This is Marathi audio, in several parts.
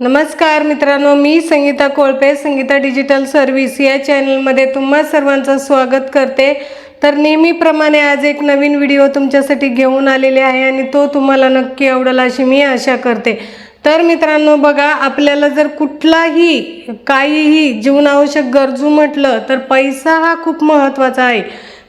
नमस्कार मित्रांनो मी संगीता कोळपे संगीता डिजिटल सर्व्हिस या चॅनलमध्ये तुम्हा सर्वांचं स्वागत करते. तर नेहमीप्रमाणे आज एक नवीन व्हिडिओ तुमच्यासाठी घेऊन आलेले आहे आणि तो तुम्हाला नक्की आवडेल अशी मी आशा करते. तर मित्रांनो बघा आपल्याला जर कुठलाही काहीही जीवनावश्यक गरजू म्हटलं तर पैसा हा खूप महत्त्वाचा आहे.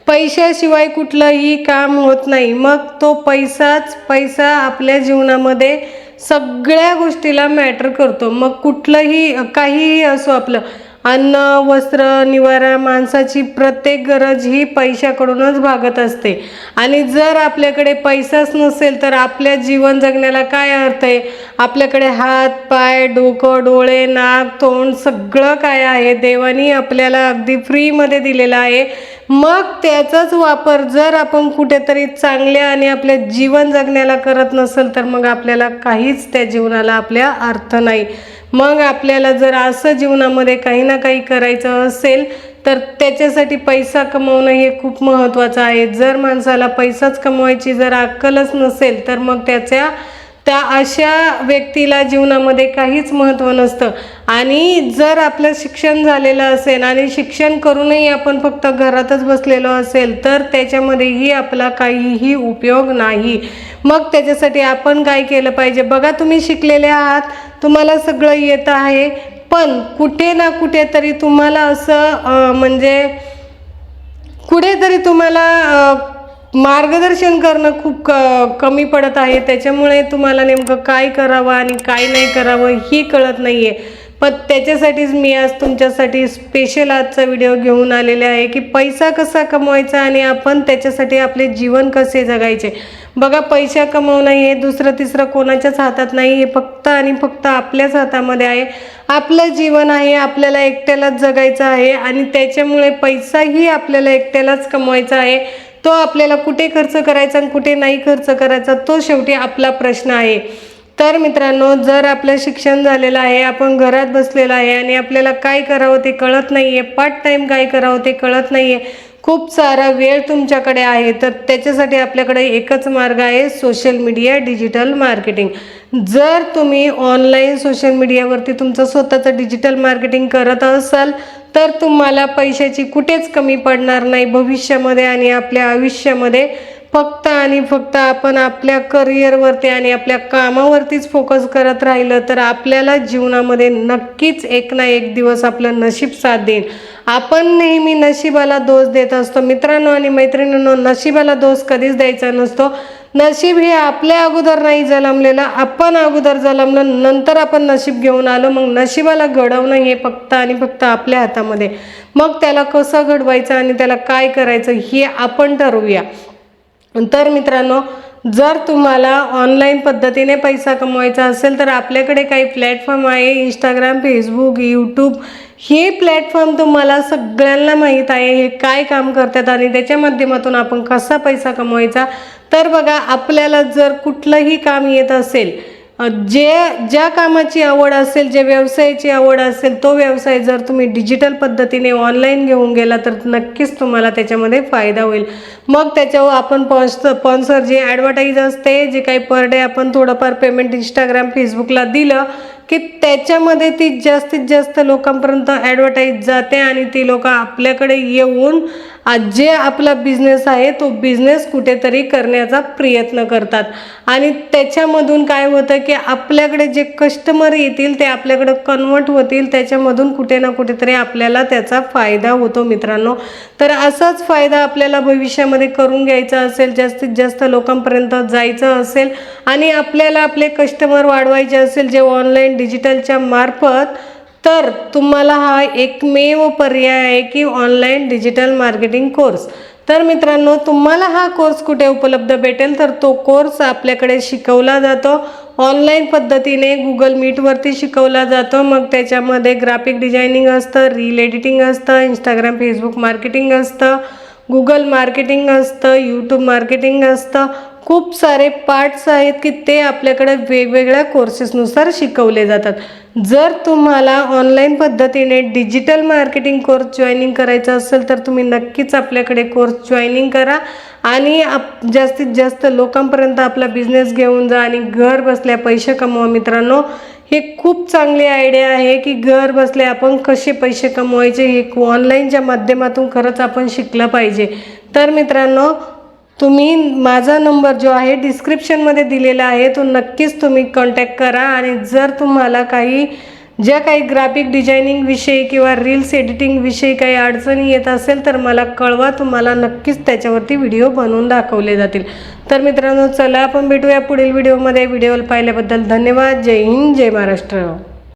पैशाशिवाय कुठलंही काम होत नाही. मग तो पैसाच पैसा आपल्या जीवनामध्ये सगळ्या गोष्टीला मॅटर करतो. मग कुठलंही काहीही असो आपलं अन्न वस्त्र निवारा माणसाची प्रत्येक गरज ही पैशाकडूनच भागत असते. आणि जर आपल्याकडे पैसाच नसेल तर आपल्या जीवन जगण्याला काय अर्थ आहे? आपल्याकडे हात पाय डोकं डोळे नाक तोंड सगळं काय आहे? देवानी आपल्याला अगदी फ्रीमध्ये दिलेलं आहे. मग त्याचाच वापर जर आपण कुठेतरी चांगल्या आणि आपल्या जीवन जगण्याला करत नसेल तर मग आपल्याला काहीच त्या जीवनाला आपल्या अर्थ नाही. मग आपल्याला जर असं जीवनामध्ये काही ना काही करायचं असेल तर त्याच्यासाठी पैसा कमवणं हे खूप महत्त्वाचं आहे. जर माणसाला पैसाच कमवायची जर अक्कलच नसेल तर मग त्याच्या त्या अशा व्यक्तीला जीवनामध्ये काहीच महत्त्व नसतं. आणि जर आपलं शिक्षण झालेलं असेल आणि शिक्षण करूनही आपण फक्त घरातच बसलेलो असेल तर त्याच्यामध्येही आपला काहीही उपयोग नाही. मग त्याच्यासाठी आपण काय केलं पाहिजे? बघा तुम्ही शिकलेले आहात तुम्हाला सगळं येत आहे पण कुठे ना कुठेतरी तुम्हाला असं म्हणजे कुठेतरी तुम्हाला मार्गदर्शन करणं खूप क कमी पडत आहे. त्याच्यामुळे तुम्हाला नेमकं काय करावं आणि काय नाही करावं ही कळत नाही आहे पण त्याच्यासाठीच मी आज तुमच्यासाठी स्पेशल आजचा व्हिडिओ घेऊन आलेले आहे की पैसा कसा कमवायचा आणि आपण त्याच्यासाठी आपले जीवन कसे जगायचे. बघा पैसा कमवणं हे दुसरं तिसरं कोणाच्याच हातात नाही हे फक्त आणि फक्त आपल्याच हातामध्ये आहे. आपलं जीवन आहे आपल्याला एकट्यालाच जगायचं आहे आणि त्याच्यामुळे पैसाही आपल्याला एकट्यालाच कमवायचा आहे. तो आपल्याला कुठे खर्च करायचा आणि कुठे नाही खर्च करायचा तो शेवटी आपला प्रश्न आहे. तर मित्रांनो जर आपलं शिक्षण झालेलं आहे आपण घरात बसलेलं आहे आणि आपल्याला काय करावं ते कळत नाही आहे पार्ट टाईम काय करावं ते कळत नाही आहे खूप सारा वेळ तुमच्याकडे आहे तर त्याच्यासाठी आपल्याकडे एकच मार्ग आहे सोशल मीडिया डिजिटल मार्केटिंग जर तुम्ही ऑनलाईन सोशल मीडियावरती तुमचं स्वतःचं डिजिटल मार्केटिंग करत असाल तर तुम्हाला पैशाची कुठेच कमी पडणार नाही भविष्यामध्ये आणि आपल्या आयुष्यामध्ये. फक्त आणि फक्त आपण आपल्या करिअरवरती आणि आपल्या कामावरतीच फोकस करत राहिलं तर आपल्याला जीवनामध्ये नक्कीच एक ना एक दिवस आपलं नशीब साथ देईल आपण नेहमी नशिबाला दोष देत असतो. मित्रांनो आणि मैत्रिणींनो नशिबाला दोष कधीच द्यायचा नसतो. नशीब हे आपल्या अगोदर नाही जन्मलेलं आपण अगोदर जन्मलं नंतर आपण नशीब घेऊन आलो. मग नशिबाला घडवणं हे फक्त आणि फक्त आपल्या हातामध्ये. मग त्याला कसं घडवायचं आणि त्याला काय करायचं हे आपण ठरवूया. तर मित्रांनो जर तुम्हाला ऑनलाईन पद्धतीने पैसा कमवायचा असेल तर आपल्याकडे काही प्लॅटफॉर्म आहे. इंस्टाग्राम फेसबुक यूट्यूब हे प्लॅटफॉर्म तुम्हाला सगळ्यांना माहीत आहे हे काय काम करतात आणि त्याच्या माध्यमातून आपण कसा पैसा कमवायचा. तर बघा आपल्याला जर कुठलंही काम येत असेल जे ज्या कामाची आवड असेल जे व्यवसायाची आवड असेल तो व्यवसाय जर तुम्ही डिजिटल पद्धतीने ऑनलाईन घेऊन गेला तर नक्कीच तुम्हाला त्याच्यामध्ये फायदा होईल. मग त्याच्यावर आपण पॉन्स पॉन्सर जे ॲडव्हर्टाईज असते जे काही पर डे आपण थोडंफार पेमेंट इंस्टाग्राम फेसबुकला दिलं की त्याच्यामध्ये ती जास्तीत जास्त लोकांपर्यंत ॲडव्हर्टाईज जाते आणि ती लोक आपल्याकडे येऊन जे आपला बिझनेस आहे तो बिझनेस कुठेतरी करण्याचा प्रयत्न करतात. आणि त्याच्यामधून काय होतं की आपल्याकडे जे कस्टमर येतील ते आपल्याकडे कन्वर्ट होतील त्याच्यामधून कुठे ना कुठेतरी आपल्याला त्याचा फायदा होतो मित्रांनो. तर असाच फायदा आपल्याला भविष्यामध्ये करून घ्यायचा असेल जास्तीत जास्त लोकांपर्यंत जायचं असेल आणि आपल्याला आपले कस्टमर वाढवायचे असेल जे ऑनलाईन डिजिटलच्या मार्फत तर तुम्हाला हा एकमेव पर्याय आहे की ऑनलाईन डिजिटल मार्केटिंग कोर्स तर मित्रांनो तुम्हाला हा कोर्स कुठे उपलब्ध भेटेल? तर तो कोर्स आपल्याकडे शिकवला जातो. ऑनलाईन पद्धतीने गुगल मीटवरती शिकवला जातो. मग त्याच्यामध्ये ग्राफिक डिझायनिंग असतं रील एडिटिंग असतं इंस्टाग्राम फेसबुक मार्केटिंग असतं. गुगल मार्केटिंग असतं यूट्यूब मार्केटिंग असतं. खूप सारे पार्ट्स आहेत की ते आपल्याकडे वेगवेगळ्या कोर्सेसनुसार शिकवले जातात. जर तुम्हाला ऑनलाईन पद्धतीने डिजिटल मार्केटिंग कोर्स जॉईनिंग करायचा असेल तर तुम्ही नक्कीच आपल्याकडे कोर्स जॉईनिंग करा. आणि आप जास्तीत जास्त लोकांपर्यंत आपला बिझनेस घेऊन जा आणि घर बसल्या पैसे कमवा मित्रांनो. हे खूप चांगली आयडिया आहे की घर बसले आपण कसे पैसे कमवायचे हे ऑनलाईनच्या माध्यमातून खरंच आपण शिकलं पाहिजे. तर मित्रांनो तुम्ही माझा नंबर जो आहे डिस्क्रिप्शनमध्ये दिलेला आहे तो नक्कीच तुम्ही कॉन्टॅक्ट करा आणि जर तुम्हाला काही ज्या काही ग्राफिक डिझायनिंग विषयी किंवा रील्स एडिटिंग विषयी काही अडचणी येत असेल तर मला कळवा तुम्हाला नक्कीच त्याच्यावरती व्हिडिओ बनवून दाखवले जातील. तर मित्रांनो चला आपण भेटूया पुढील व्हिडिओमध्ये व्हिडिओ पाहिल्याबद्दल धन्यवाद. जय हिंद जय महाराष्ट्र.